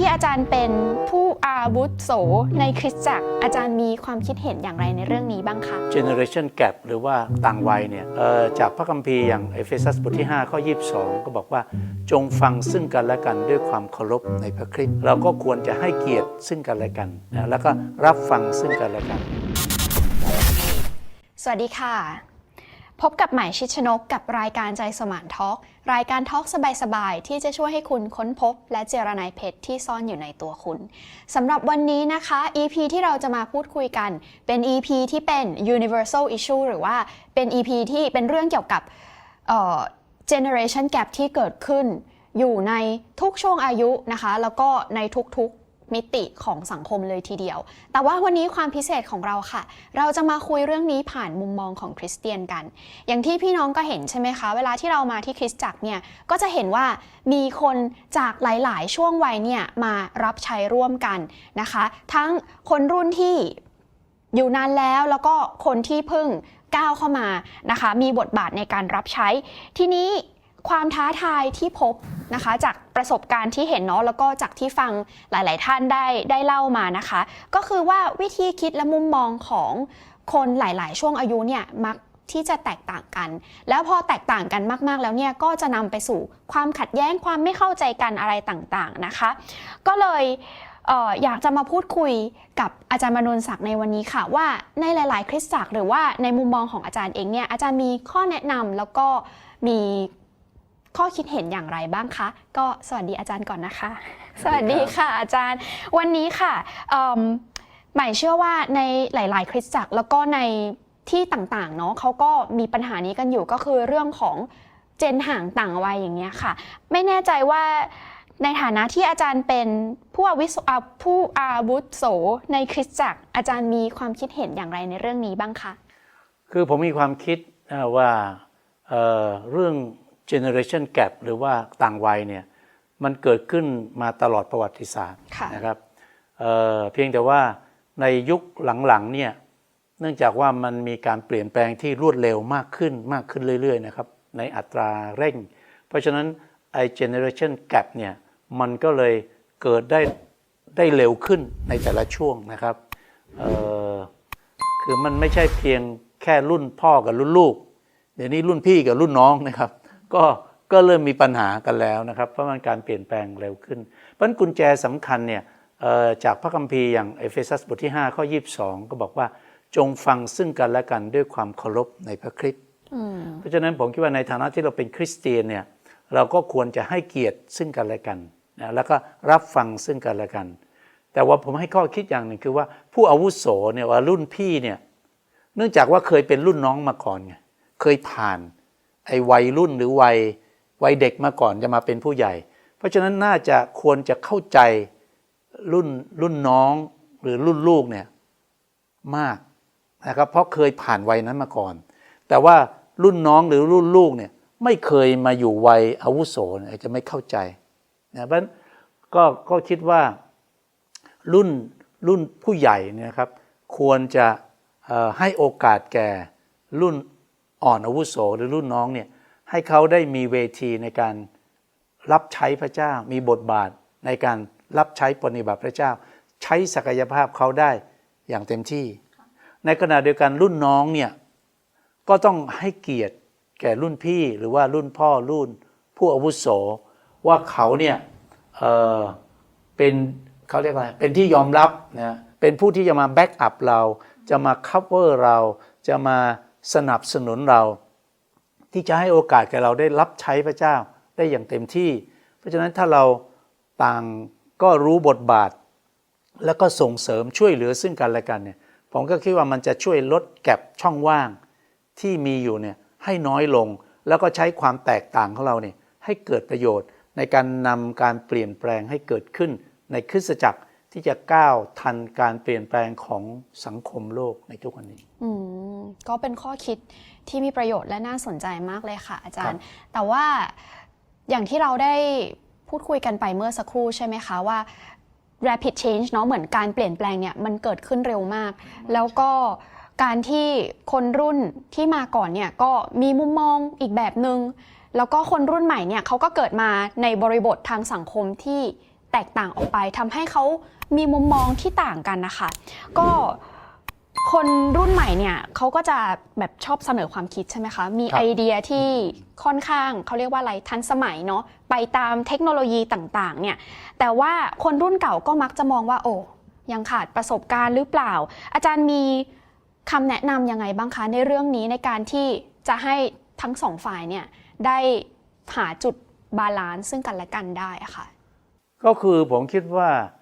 ที่อาจารย์เป็นผู้อาวุโสในคริสตจักร อาจารย์มีความคิดเห็นอย่างไรในเรื่องนี้บ้างคะ generation gap หรือว่าต่างวัยเนี่ยจากพระคัมภีร์อย่างเอเฟซัสบทที่5ข้อ22 ก็บอกว่าจงฟังซึ่งกันและกันด้วยความเคารพในพระคริสต์เราก็ควรจะให้เกียรติซึ่งกันและกันแล้วก็รับฟังซึ่งกันและกัน สวัสดีค่ะ พบกับใหม่ชิดชนกกับรายการใจสมานทอล์กรายการทอล์กสบายๆ ที่จะช่วยให้คุณค้นพบ และเจรนายเพชรที่ซ่อนอยู่ในตัวคุณสำหรับวันนี้นะคะ EP ที่เราจะมาพูดคุยกันเป็น EP ที่เป็น universal issue หรือว่าเป็น EP ที่เป็นเรื่องเกี่ยวกับ generation gap ที่เกิดขึ้น อยู่ในทุกช่วงอายุนะคะ แล้วก็ในทุกๆ มิติของสังคมเลยทีเดียว แต่ว่าวันนี้ความพิเศษของเราค่ะ เราจะมาคุยเรื่องนี้ผ่านมุมมองของคริสเตียนกัน อย่างที่พี่น้องก็เห็นใช่ไหมคะ เวลาที่เรามาที่คริสตจักรเนี่ย ก็จะเห็นว่ามีคนจากหลาย ๆ ช่วงวัยเนี่ยมารับใช้ร่วมกันนะคะ ทั้งคนรุ่นที่อยู่นานแล้วแล้วก็คนที่เพิ่งก้าวเข้ามานะคะ มีบทบาทในการรับใช้ ทีนี้ ความท้าทายที่พบนะคะ จากประสบการณ์ที่เห็นเนาะแล้วก็จากที่ฟังหลาย ๆ ท่านได้ได้เล่ามานะคะ ก็คือว่าวิธีคิดและมุมมองของคนหลาย ๆ ช่วงอายุเนี่ยมักที่จะแตกต่างกัน แล้วพอแตกต่างกันมาก ๆ แล้วเนี่ยก็จะนำไปสู่ความขัดแย้งความไม่เข้าใจกันอะไรต่าง ๆ นะคะ ก็เลยเอ่ออยากจะมาพูดคุยกับอาจารย์มนุนศักดิ์ในวันนี้ค่ะ ว่าในหลาย ๆ คริสตจักรหรือว่าในมุมมองของอาจารย์เองเนี่ยอาจารย์มีข้อแนะนำแล้วก็มี ข้อคิดเห็นอย่างไรบ้างคะ ก็สวัสดีอาจารย์ก่อนนะคะ สวัสดีค่ะอาจารย์ วันนี้ค่ะเอิ่มใหม่เชื่อว่าในหลาย ๆ คริสตจักรแล้วก็ในที่ต่างๆเนาะเขาก็มีปัญหานี้กันอยู่ก็คือเรื่องของเจนห่างต่างวัยอย่างเงี้ยค่ะ ไม่แน่ใจว่าในฐานะที่อาจารย์เป็นผู้อาวุโสอ่าผู้อาวุโสในคริสตจักร อาจารย์มีความคิดเห็นอย่างไรในเรื่องนี้บ้างคะคือผมมีความคิดนะว่าเอ่อเรื่อง generation gap หรือว่าต่างวัยเนี่ยมันเกิดขึ้นมาตลอดประวัติศาสตร์ค่ะนะครับเอ่อเพียงแต่ว่าในยุคหลังๆเนี่ยเนื่องจากว่ามันมีการเปลี่ยนแปลงที่รวดเร็วมากขึ้นมากขึ้นเรื่อยๆนะครับในอัตราเร่ง เพราะฉะนั้นไอ้ generation gap เนี่ยมันก็เลยเกิดได้ได้เร็วขึ้นในแต่ละช่วงนะครับเอ่อคือมันไม่ใช่เพียงแค่รุ่นพ่อกับรุ่นลูก เดี๋ยวนี้รุ่นพี่กับรุ่นน้องนะครับ ก็ก็เริ่มมีปัญหากันแล้วนะครับ เพราะมันการเปลี่ยนแปลงเร็วขึ้น เพราะฉะนั้นกุญแจสำคัญเนี่ยเอ่อจากพระคัมภีร์อย่างเอเฟซัสบทที่5ข้อ22 ก็บอกว่าจงฟังซึ่งกันและกันด้วยความเคารพในพระคริสต์อืมเพราะฉะนั้นผมคิดว่าในฐานะที่เราเป็นคริสเตียนเนี่ยเราก็ควรจะให้เกียรติซึ่งกันและกันนะแล้วก็รับฟังซึ่งกันและกัน แต่ว่าผมให้ข้อคิดอย่างหนึ่งคือว่าผู้อาวุโสเนี่ยว่ารุ่นพี่เนี่ยเนื่องจากว่าเคยเป็นรุ่นน้องมาก่อนไงเคยผ่าน ไอ้วัยรุ่นหรือวัยวัยเด็กมาก่อนจะมาเป็นผู้ใหญ่ เพราะฉะนั้นน่าจะควรจะเข้าใจรุ่นรุ่นน้องหรือรุ่นลูกเนี่ยมากนะครับเพราะเคยผ่านวัยนั้นมาก่อน แต่ว่ารุ่นน้องหรือรุ่นลูกเนี่ยไม่เคยมาอยู่วัยอาวุโสเนี่ยจะไม่เข้าใจนะเพราะฉะนั้นก็ก็คิดว่ารุ่นรุ่นผู้ใหญ่นะครับ ควรจะให้โอกาสแก่รุ่น อ่อนอาวุโสหรือรุ่นน้องเนี่ยให้เขาได้มีเวทีในการรับใช้พระเจ้า มีบทบาทในการรับใช้ปฏิบัติพระเจ้า ใช้ศักยภาพเขาได้อย่างเต็มที่ ในขณะเดียวกันรุ่นน้องเนี่ยก็ต้องให้เกียรติแก่รุ่นพี่หรือว่ารุ่นพ่อรุ่น ผู้อาวุโสว่าเขาเนี่ยเออเป็นเขาเรียกอะไรเป็นที่ยอมรับนะเป็นผู้ที่จะมาแบ็กอัพเรา จะมาคัฟเวอร์เราจะมา สนับสนุนเรา ที่จะให้โอกาสแก่เราได้รับใช้พระเจ้าได้อย่างเต็มที่ เพราะฉะนั้นถ้าเราต่างก็รู้บทบาท แล้วก็ส่งเสริมช่วยเหลือซึ่งกันและกันเนี่ยผมก็คิดว่ามันจะช่วยลดแก็บช่องว่างที่มีอยู่เนี่ยให้น้อยลงแล้วก็ใช้ความแตกต่างของเราเนี่ยให้เกิดประโยชน์ในการนำการเปลี่ยนแปลงให้เกิดขึ้นในคริสตจักร ที่จะก้าวทันการเปลี่ยนแปลงของสังคมโลกในทุกวันนี้ อืมก็เป็นข้อคิดที่มีประโยชน์และน่าสนใจมากเลยค่ะ อาจารย์ครับแต่ว่าอย่างที่เราได้พูดคุยกันไปเมื่อสักครู่ใช่ไหมคะว่า rapid change เนาะเหมือนการเปลี่ยนแปลงเนี่ยมันเกิดขึ้นเร็วมาก แล้วก็การที่คนรุ่นที่มาก่อนเนี่ยก็มีมุมมองอีกแบบหนึง่งแล้วก็คนรุ่นใหม่เนี่ยเขาก็เกิดมาในบริบททางสังคมที่แแตกต่างออกไปทำให้เขา มีมุมมองที่ต่างกันนะคะ ก็คนรุ่นใหม่เนี่ยเขาก็จะแบบชอบเสนอความคิดใช่ไหมคะ มีครับ ไอเดียที่ค่อนข้างเขาเรียกว่าอะไรทันสมัยเนาะไปตามเทคโนโลยีต่างๆเนี่ยแต่ว่าคนรุ่นเก่าก็มักจะมองว่าโอ้ยังขาดประสบการณ์หรือเปล่า อาจารย์มีคำแนะนำยังไงบ้างคะในเรื่องนี้ในการที่จะให้ทั้งสองฝ่ายเนี่ยได้หาจุดบาลานซ์ซึ่งกันและกันได้อะค่ะ ก็คือผมคิดว่าเอ่อ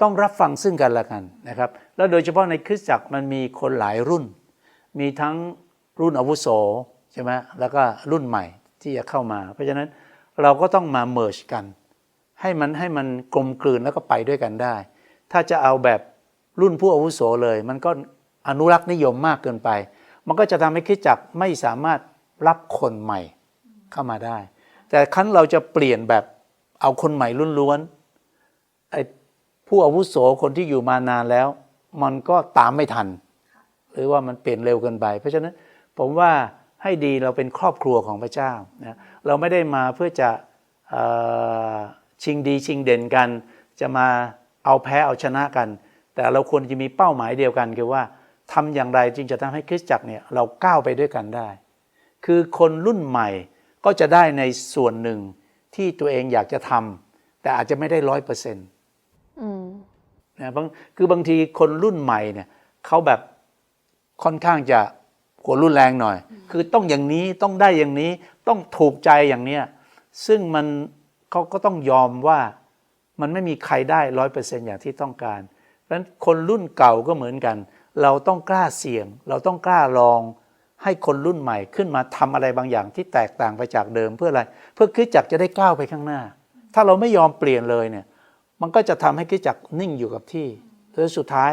ต้องรับฟังซึ่งกันและกันนะครับ แล้วโดยเฉพาะในคริสตจักรมันมีคนหลายรุ่น มีทั้งรุ่นอาวุโสใช่ไหมแล้วก็รุ่นใหม่ที่จะเข้ามา เพราะฉะนั้นเราก็ต้องมาเมิร์ชกัน ให้มันให้มันกลมกลืนแล้วก็ไปด้วยกันได้ ถ้าจะเอาแบบรุ่นผู้อาวุโสเลย มันก็อนุรักษ์นิยมมากเกินไป มันก็จะทำให้คริสตจักรไม่สามารถรับคนใหม่เข้ามาได้ แต่ครั้นเราจะเปลี่ยนแบบเอาคนใหม่ล้วนๆไอ้ ผู้อาวุโสคนที่อยู่มานานแล้ว มันก็ตามไม่ทัน หรือว่ามันเปลี่ยนเร็วเกินไป เพราะฉะนั้นผมว่าให้ดีเราเป็นครอบครัวของพระเจ้านะเราไม่ได้มาเพื่อจะอชิงดีชิงเด่นกัน จะมาเอาแพ้เอาชนะกัน แต่เราควรจะมีเป้าหมายเดียวกันคือว่าทำอย่างไรจึงจะทำให้คริสตจักรเนี่ยเราก้าวไปด้วยกันได้ คือคนรุ่นใหม่ก็จะได้ในส่วนหนึ่งที่ตัวเองอยากจะทำแต่อาจจะไม่ได้ร้อยเปอร์เซ็นต์ นะบางคือบางทีคนรุ่นใหม่เนี่ยเขาแบบค่อนข้างจะหัวรุนแรงหน่อย คือต้องอย่างนี้ต้องได้อย่างนี้ต้องถูกใจอย่างเนี้ยซึ่งมันเขาก็ต้องยอมว่ามันไม่มีใครได้ร้อยเปอร์เซ็นต์อย่างที่ต้องการเพราะฉะนั้นคนรุ่นเก่าก็เหมือนกัน เราต้องกล้าเสี่ยง เราต้องกล้าลองให้คนรุ่นใหม่ขึ้นมาทำอะไรบางอย่างที่แตกต่างไปจากเดิมเพื่ออะไร เพื่อคริสตจักรจะได้ก้าวไปข้างหน้า ถ้าเราไม่ยอมเปลี่ยนเลยเนี่ย มันก็จะทำให้คริสตจักรนิ่งอยู่กับที่แล้วสุดท้าย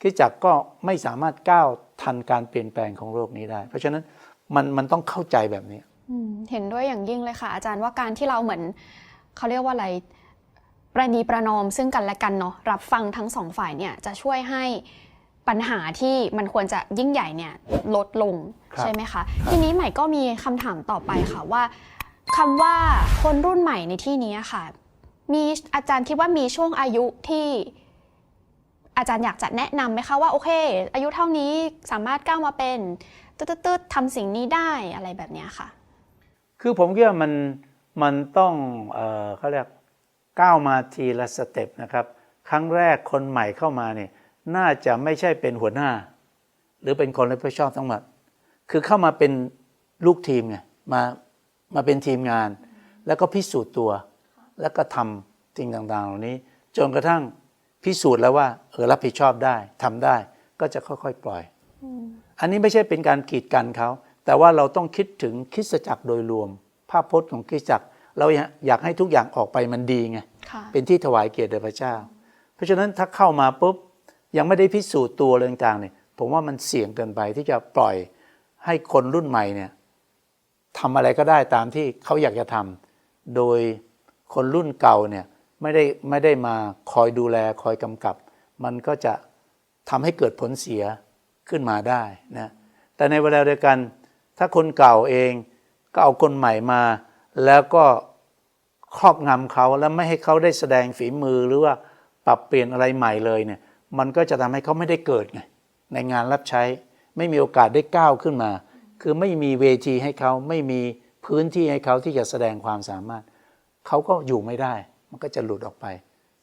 คริสตจักรก็ไม่สามารถก้าวทันการเปลี่ยนแปลงของโลกนี้ได้ เพราะฉะนั้นมันมันต้องเข้าใจแบบนี้อืมเห็นด้วยอย่างยิ่งเลยค่ะ อาจารย์ว่าการที่เราเหมือนเขาเรียกว่าอะไรประนีประนอมซึ่งกันและกันเนาะรับฟังทั้งสองฝ่ายเนี่ยจะช่วยให้ปัญหาที่มันควรจะยิ่งใหญ่เนี่ยลดลงครับใช่ไหมคะครับทีนี้ใหม่ก็มีคำถามต่อไปค่ะว่าคำว่าคนรุ่นใหม่ในที่นี้ค่ะ มีอาจารย์คิดว่ามีช่วงอายุที่อาจารย์อยากจะแนะนำไหมคะว่าโอเค อายุเท่านี้สามารถก้าวมาเป็นตืดๆๆทำสิ่งนี้ได้อะไรแบบเนี้ยค่ะ คือผมคิดว่ามันมันต้องเอ่อเขาเรียกก้าวมาทีละสเต็ปนะครับ ครั้งแรกคนใหม่เข้ามาเนี่ยน่าจะไม่ใช่เป็นหัวหน้า หรือเป็นคนรับผิดชอบทั้งหมดคือเข้ามาเป็นลูกทีมไงมามาเป็นทีมงาน แล้วก็พิสูจน์ตัว แล้วก็ทำสิ่งต่างๆ เหล่านี้ จนกระทั่งพิสูจน์แล้วว่าเออรับผิดชอบได้ทำได้ก็จะค่อยๆปล่อย อันนี้ไม่ใช่เป็นการกีดกันเขา แต่ว่าเราต้องคิดถึงคริสตจักรโดยรวม ภาพพจน์ของคริสตจักร เราอยากให้ทุกอย่างออกไปมันดีไงค่ะเป็นที่ถวายเกียรติแด่พระเจ้า เพราะฉะนั้นถ้าเข้ามาปุ๊บยังไม่ได้พิสูจน์ตัวเรื่องต่างๆเนี่ยผมว่ามันเสี่ยงเกินไปที่จะปล่อยให้คนรุ่นใหม่เนี่ยทำอะไรก็ได้ตามที่เขาอยากจะทำโดย คนรุ่นเก่าเนี่ยไม่ได้ไม่ได้มาคอยดูแลคอยกำกับ มันก็จะทำให้เกิดผลเสียขึ้นมาได้นะแต่ในเวลาเดียวกัน ถ้าคนเก่าเองก็เอาคนใหม่มา แล้วก็ครอบงำเขาแล้วไม่ให้เขาได้แสดงฝีมือหรือว่าปรับเปลี่ยนอะไรใหม่เลยเนี่ยมันก็จะทำให้เขาไม่ได้เกิดไงในงานรับใช้ไม่มีโอกาสได้ก้าวขึ้นมา คือไม่มีเวทีให้เขาไม่มีพื้นที่ให้เขาที่จะแสดงความสามารถ เขาก็อยู่ไม่ได้ มันก็จะหลุดออกไป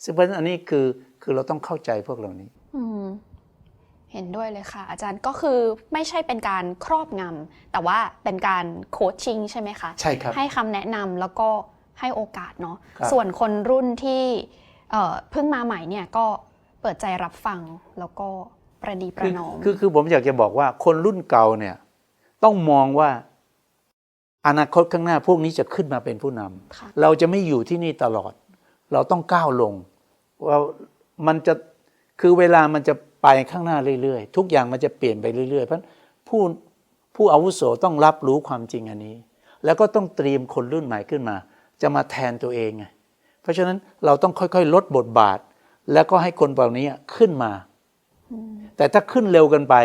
ซึ่งเพราะฉะนั้นอันนี้คือคือเราต้องเข้าใจพวกเหล่านี้อืมเห็นด้วยเลยค่ะ อาจารย์ก็คือไม่ใช่เป็นการครอบงำแต่ว่าเป็นการโคชชิ่งใช่ไหมคะใช่ครับให้คำแนะนำแล้วก็ให้โอกาสเนาะครับส่วนคนรุ่นที่เอ่อเพิ่งมาใหม่เนี่ยก็เปิดใจรับฟังแล้วก็ประนีประนอมคือคือผมอยากจะบอกว่าคนรุ่นเก่าเนี่ยต้องมองว่า อนาคตข้างหน้าพวกนี้จะขึ้นมาเป็นผู้นำค่ะเราจะไม่อยู่ที่นี่ตลอด เราต้องก้าวลงว่ามันจะคือเวลามันจะไปข้างหน้าเรื่อยๆ ทุกอย่างมันจะเปลี่ยนไปเรื่อยๆ เพราะผู้ผู้อาวุโสต้องรับรู้ความจริงอันนี้ แล้วก็ต้องเตรียมคนรุ่นใหม่ขึ้นมา จะมาแทนตัวเองไงเพราะฉะนั้นเราต้องค่อยๆ ลดบทบาท แล้วก็ให้คนเหล่านี้ขึ้นมา แต่ถ้าขึ้นเร็วเกินไป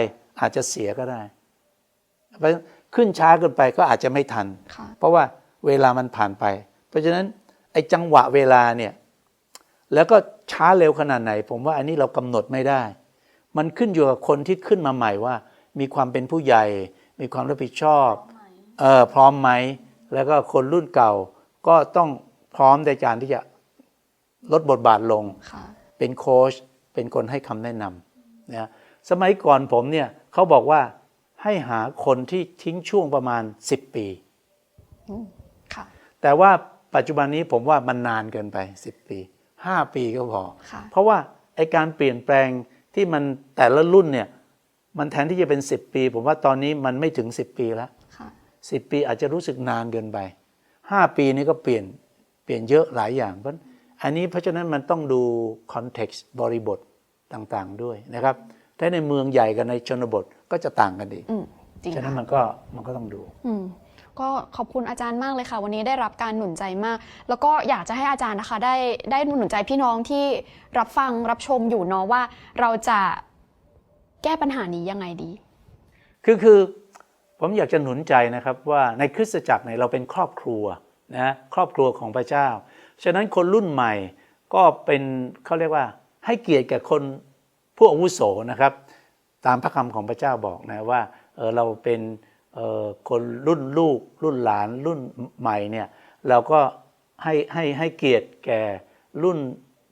อาจจะเสียก็ได้เพราะฉะนั้น ขึ้นช้าเกินไปก็อาจจะไม่ทันค่ะเพราะว่าเวลามันผ่านไป เพราะฉะนั้นไอ้จังหวะเวลาเนี่ยแล้วก็ช้าเร็วขนาดไหน ผมว่าอันนี้เรากำหนดไม่ได้ มันขึ้นอยู่กับคนที่ขึ้นมาใหม่ว่า มีความเป็นผู้ใหญ่ มีความรับผิดชอบเออพร้อมไหม แล้วก็คนรุ่นเก่าก็ต้องพร้อมในการที่จะลดบทบาทลงค่ะเป็นโค้ชเป็นคนให้คำแนะนำนะสมัยก่อนผมเนี่ยเขาบอกว่า ให้หาคนที่ทิ้งช่วงประมาณ 10 ปีค่ะแต่ว่าปัจจุบันนี้ผมว่ามันนานเกินไป 10 ปี 5 ปีก็พอค่ะเพราะว่าไอการเปลี่ยนแปลงที่มันแต่ละรุ่นเนี่ยมันแทนที่จะเป็น 10 ปี ผมว่าตอนนี้มันไม่ถึง 10 ปีแล้วค่ะ10ปีอาจจะรู้สึกนานเกินไป 5 ปีนี้ก็เปลี่ยนเปลี่ยนเยอะหลายอย่างเพราะอันนี้เพราะฉะนั้นมันต้องดูคอนเท็กซ์บริบทต่างๆด้วยนะครับ ถ้าในเมืองใหญ่กับในชนบทก็จะต่างกันอีกอืมจริงฉะนั้นค่ะมันก็มันก็ต้องดูอืมก็ขอบคุณอาจารย์มากเลยค่ะ วันนี้ได้รับการหนุนใจมาก แล้วก็อยากจะให้อาจารย์นะคะ ได้ได้หนุนใจพี่น้องที่รับฟังรับชมอยู่เนาะว่า เราจะแก้ปัญหานี้ยังไงดี คือคือผมอยากจะหนุนใจนะครับว่าในคริสตจักรเนี่ยเราเป็นครอบครัวนะครอบครัวของพระเจ้า ฉะนั้นคนรุ่นใหม่ก็เป็นเขาเรียกว่าให้เกียรติแก่คน ผู้อาวุโสนะครับ ตามพระคำของพระเจ้าบอกนะว่าเเราเป็นคนรุ่นลูก รุ่นหลานรุ่นใหม่เนี่ยเราก็ให้ให้ให้เกียรติแก่รุ่น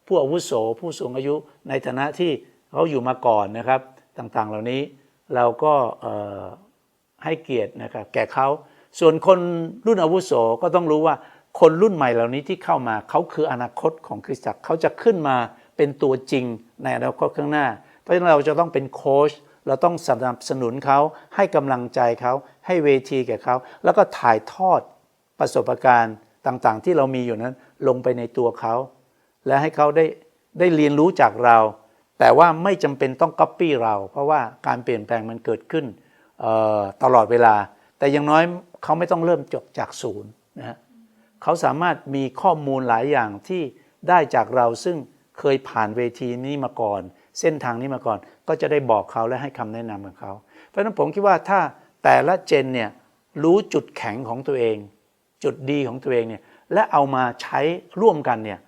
ผู้อาวุโสผู้สูงอายุในฐานะที่เขาอยู่มาก่อนนะครับ ต่างๆเหล่านี้เราก็ให้เกียรตินะครับแก่เขาส่วนคนรุ่นอาวุโสก็ต้องรู้ว่าคนรุ่นใหม่เหล่านี้ที่เข้ามาเขาคืออนาคตของคริสตจักรเขาจะขึ้นมา เป็นตัวจริงในอนาคตข้างหน้า เพราะฉะนั้นเราจะต้องเป็นโค้ชเราต้องสนับสนุนเขาให้กำลังใจเขาให้เวทีแก่เขา แล้วก็ถ่ายทอดประสบการณ์ต่างๆ ที่เรามีอยู่นั้น ลงไปในตัวเขา และให้เขาได้ได้เรียนรู้จากเรา แต่ว่าไม่จำเป็นต้องก๊อปปี้เรา เพราะว่าการเปลี่ยนแปลงมันเกิดขึ้นตลอดเวลา แต่อย่างน้อยเขาไม่ต้องเริ่มจบจากศูนย์นะฮะเขาสามารถมีข้อมูลหลายอย่างที่ได้จากเราซึ่ง เคยผ่านเวทีนี้มาก่อน เส้นทางนี้มาก่อน ก็จะได้บอกเขาและให้คำแนะนำกับเขา เพราะฉะนั้นผมคิดว่าถ้าแต่ละเจนเนี่ยรู้จุดแข็งของตัวเอง จุดดีของตัวเองเนี่ยและเอามาใช้ร่วมกันเนี่ย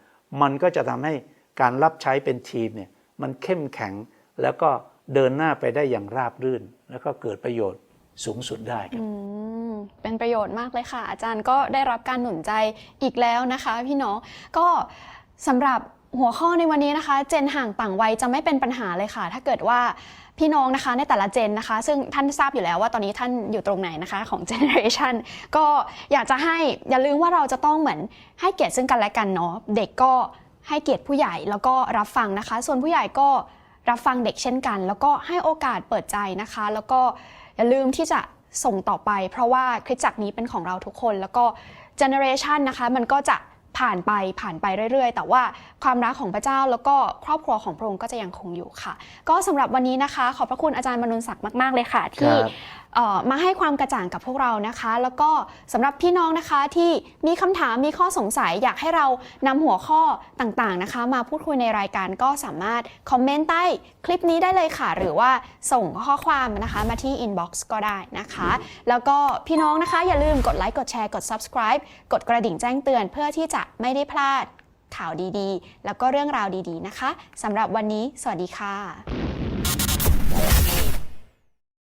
มันก็จะทำให้การรับใช้เป็นทีมเนี่ยมันเข้มแข็งแล้วก็เดินหน้าไปได้อย่างราบรื่น แล้วก็เกิดประโยชน์สูงสุดได้ครับเป็นประโยชน์มากเลยค่ะ อาจารย์ก็ได้รับการหนุนใจอีกแล้วนะคะ พี่น้องก็สำหรับ หัวข้อในวันนี้นะคะ เจนห่างต่างวัยจะไม่เป็นปัญหาเลยค่ะ ถ้าเกิดว่าพี่น้องนะคะในแต่ละเจนนะคะ ซึ่งท่านทราบอยู่แล้วว่าตอนนี้ท่านอยู่ตรงไหนนะคะของเจเนอเรชันก็อยากจะให้อย่าลืมว่าเราจะต้องเหมือนให้เกียรติซึ่งกันและกันเนาะเด็กก็ให้เกียรติผู้ใหญ่แล้วก็รับฟังนะคะ ส่วนผู้ใหญ่ก็รับฟังเด็กเช่นกัน แล้วก็ให้โอกาสเปิดใจนะคะ แล้วก็อย่าลืมที่จะส่งต่อไป เพราะว่าคริสตจักรนี้เป็นของเราทุกคน แล้วก็เจเนอเรชันนะคะมันก็จะ ผ่านไปผ่านไปเรื่อย ๆ แต่ว่าความรักของพระเจ้าแล้วก็ครอบครัวของพระองค์ก็จะยังคงอยู่ค่ะ ก็สำหรับวันนี้นะคะ ขอบพระคุณอาจารย์มนุนศักดิ์มาก ๆ เลยค่ะที่ มาให้ความกระจ่างกับพวกเรานะคะ แล้วก็สำหรับพี่น้องนะคะที่มีคำถามมีข้อสงสัยอยากให้เรานำหัวข้อต่างๆนะคะ มาพูดคุยในรายการก็สามารถคอมเมนต์ใต้คลิปนี้ได้เลยค่ะ หรือว่าส่งข้อความนะคะมาที่ inbox ก็ได้นะคะ แล้วก็พี่น้องนะคะอย่าลืมกดไลค์กดแชร์กด subscribe กดกระดิ่งแจ้งเตือนเพื่อที่จะไม่ได้พลาดข่าวดีๆ แล้วก็เรื่องราวดีๆนะคะสำหรับวันนี้ สวัสดีค่ะ